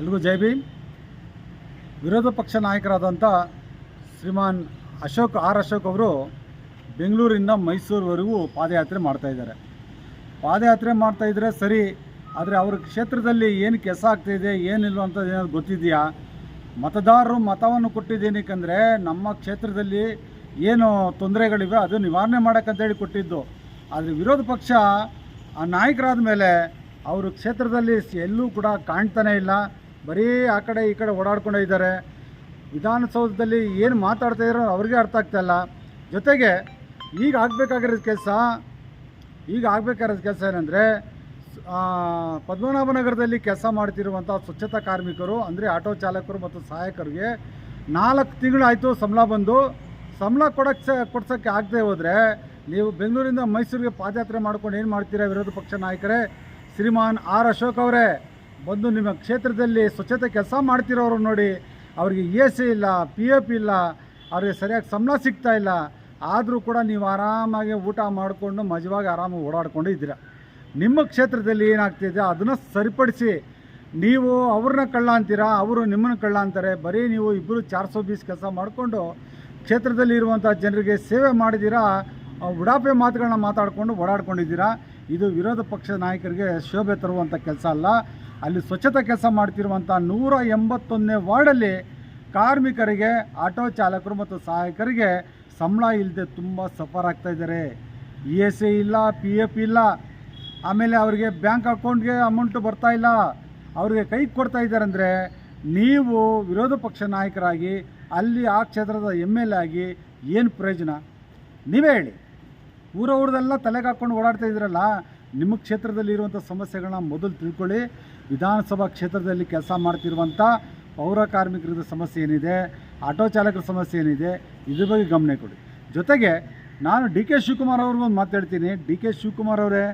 ಎಲ್ರಿಗೂ ಜೈ ಭೀಮ್. ವಿರೋಧ ಪಕ್ಷ ನಾಯಕರಾದಂಥ ಶ್ರೀಮಾನ್ ಅಶೋಕ್, ಆರ್ ಅಶೋಕ್ ಅವರು ಬೆಂಗಳೂರಿಂದ ಮೈಸೂರುವರೆಗೂ ಪಾದಯಾತ್ರೆ ಮಾಡ್ತಾಯಿದ್ದಾರೆ ಪಾದಯಾತ್ರೆ ಮಾಡ್ತಾಯಿದ್ರೆ ಸರಿ, ಆದರೆ ಅವ್ರ ಕ್ಷೇತ್ರದಲ್ಲಿ ಏನು ಕೆಲಸ ಆಗ್ತಾಯಿದೆ ಏನಿಲ್ಲ ಅಂತ ಏನಾದ್ರು ಗೊತ್ತಿದೆಯಾ? ಮತದಾರರು ಮತವನ್ನು ಕೊಟ್ಟಿದ್ದೇನಕ್ಕಂದರೆ ನಮ್ಮ ಕ್ಷೇತ್ರದಲ್ಲಿ ಏನು ತೊಂದರೆಗಳಿವೆ ಅದು ನಿವಾರಣೆ ಮಾಡೋಕ್ಕಂತೇಳಿ ಕೊಟ್ಟಿದ್ದು. ಆದರೆ ವಿರೋಧ ಪಕ್ಷ ಆ ನಾಯಕರಾದ ಮೇಲೆ ಅವರು ಕ್ಷೇತ್ರದಲ್ಲಿ ಎಲ್ಲೂ ಕೂಡ ಕಾಣ್ತಾನೇ ಇಲ್ಲ. ಬರೀ ಆ ಕಡೆ ಈ ಕಡೆ ಓಡಾಡ್ಕೊಂಡು ಇದ್ದಾರೆ. ವಿಧಾನಸೌಧದಲ್ಲಿ ಏನು ಮಾತಾಡ್ತಾ ಇದ್ರು ಅವ್ರಿಗೆ ಅರ್ಥ ಆಗ್ತಾ ಇಲ್ಲ. ಜೊತೆಗೆ ಈಗ ಆಗಬೇಕಾಗಿರೋ ಕೆಲಸ, ಈಗ ಆಗಬೇಕಾಗಿರೋ ಕೆಲಸ ಏನಂದರೆ ಪದ್ಮನಾಭನಗರದಲ್ಲಿ ಕೆಲಸ ಮಾಡ್ತಿರುವಂಥ ಸ್ವಚ್ಛತಾ ಕಾರ್ಮಿಕರು, ಅಂದರೆ ಆಟೋ ಚಾಲಕರು ಮತ್ತು ಸಹಾಯಕರಿಗೆ ನಾಲ್ಕು ತಿಂಗಳಾಯಿತು ಸಂಬಳ ಬಂದು, ಸಂಬಳ ಕೊಡಕ್ಕೆ ಕೊಡ್ಸೋಕ್ಕೆ ಆಗದೆ ಹೋದರೆ ನೀವು ಬೆಂಗಳೂರಿಂದ ಮೈಸೂರಿಗೆ ಪಾದಯಾತ್ರೆ ಮಾಡ್ಕೊಂಡು ಏನು ಮಾಡ್ತೀರಾ ವಿರೋಧ ಪಕ್ಷ ನಾಯಕರೇ? ಶ್ರೀಮಾನ್ ಆರ್ ಅಶೋಕ್ ಅವರೇ ಬಂದು ನಿಮ್ಮ ಕ್ಷೇತ್ರದಲ್ಲಿ ಸ್ವಚ್ಛತೆ ಕೆಲಸ ಮಾಡ್ತಿರೋರು ನೋಡಿ ಅವರಿಗೆ ಎ ಸಿ ಇಲ್ಲ, ಪಿ ಎಫ್ ಇಲ್ಲ, ಅವ್ರಿಗೆ ಸರಿಯಾಗಿ ಸಂಬಳ ಸಿಗ್ತಾ ಇಲ್ಲ, ಆದರೂ ಕೂಡ ನೀವು ಆರಾಮಾಗಿ ಊಟ ಮಾಡಿಕೊಂಡು ಮಜವಾಗಿ ಆರಾಮಾಗಿ ಓಡಾಡ್ಕೊಂಡು ಇದ್ದೀರಾ. ನಿಮ್ಮ ಕ್ಷೇತ್ರದಲ್ಲಿ ಏನಾಗ್ತಿದೆ ಅದನ್ನು ಸರಿಪಡಿಸಿ ನೀವು ಅವ್ರನ್ನ ಕಳ್ಳ ಅಂತೀರಾ, ಅವರು ನಿಮ್ಮನ್ನು ಕಳ್ಳ ಅಂತಾರೆ, ಬರೀ ನೀವು ಇಬ್ಬರು ಚಾರ್ ಸೌ ಬೀಸ್ ಕೆಲಸ ಮಾಡಿಕೊಂಡು ಕ್ಷೇತ್ರದಲ್ಲಿ ಇರುವಂಥ ಜನರಿಗೆ ಸೇವೆ ಮಾಡಿದ್ದೀರಾ ಉಡಾಪೆ ಮಾತುಗಳನ್ನ ಮಾತಾಡಿಕೊಂಡು ಓಡಾಡ್ಕೊಂಡಿದ್ದೀರಾ, ಇದು ವಿರೋಧ ಪಕ್ಷದ ನಾಯಕರಿಗೆ ಶೋಭೆ ತರುವಂಥ ಕೆಲಸ ಅಲ್ಲ. ಅಲ್ಲಿ ಸ್ವಚ್ಛತಾ ಕೆಲಸ ಮಾಡ್ತಿರುವಂಥ ನೂರ ಎಂಬತ್ತೊಂದನೇ ವಾರ್ಡಲ್ಲಿ ಕಾರ್ಮಿಕರಿಗೆ, ಆಟೋ ಚಾಲಕರು ಮತ್ತು ಸಹಾಯಕರಿಗೆ ಸಂಬಳ ಇಲ್ಲದೆ ತುಂಬ ಸಫರ್ ಆಗ್ತಾ ಇದ್ದಾರೆ. ಇ ಎಸ್ ಎ ಇಲ್ಲ, ಪಿ ಎಫ್ ಇಲ್ಲ. ಆಮೇಲೆ ಅವರಿಗೆ ಬ್ಯಾಂಕ್ ಅಕೌಂಟ್ಗೆ ಅಮೌಂಟು ಬರ್ತಾ ಇಲ್ಲ. ಅವರಿಗೆ ಕೈ ಕೊಡ್ತಾ ಇದ್ದಾರೆ ಅಂದರೆ ನೀವು ವಿರೋಧ ಪಕ್ಷ ನಾಯಕರಾಗಿ, ಅಲ್ಲಿ ಆ ಕ್ಷೇತ್ರದ ಎಂ ಎಲ್ ಆಗಿ ಏನು ಪ್ರಯೋಜನ? ನೀವೇ ಹೇಳಿ. ಊರ ಊರದೆಲ್ಲ ತಲೆಗೆ ಹಾಕ್ಕೊಂಡು ಓಡಾಡ್ತಾ ಇದ್ದೀರಲ್ಲ ನಿಮ್ಮ ಕ್ಷೇತ್ರದಲ್ಲಿರುವಂಥ ಸಮಸ್ಯೆಗಳನ್ನ ಮೊದಲು ತಿಳ್ಕೊಳ್ಳಿ. ವಿಧಾನಸಭಾ ಕ್ಷೇತ್ರದಲ್ಲಿ ಕೆಲಸ ಮಾಡ್ತಿರುವಂಥ ಪೌರ ಕಾರ್ಮಿಕರದ ಸಮಸ್ಯೆ ಏನಿದೆ, ಆಟೋ ಚಾಲಕರ ಸಮಸ್ಯೆ ಏನಿದೆ, ಇದ್ರ ಬಗ್ಗೆ ಗಮನ ಕೊಡಿ. ಜೊತೆಗೆ ನಾನು ಡಿ ಕೆ ಶಿವಕುಮಾರ್ ಅವ್ರಿಗೊಂದು ಮಾತಾಡ್ತೀನಿ ಡಿ ಕೆ ಶಿವಕುಮಾರ್ ಅವರೇ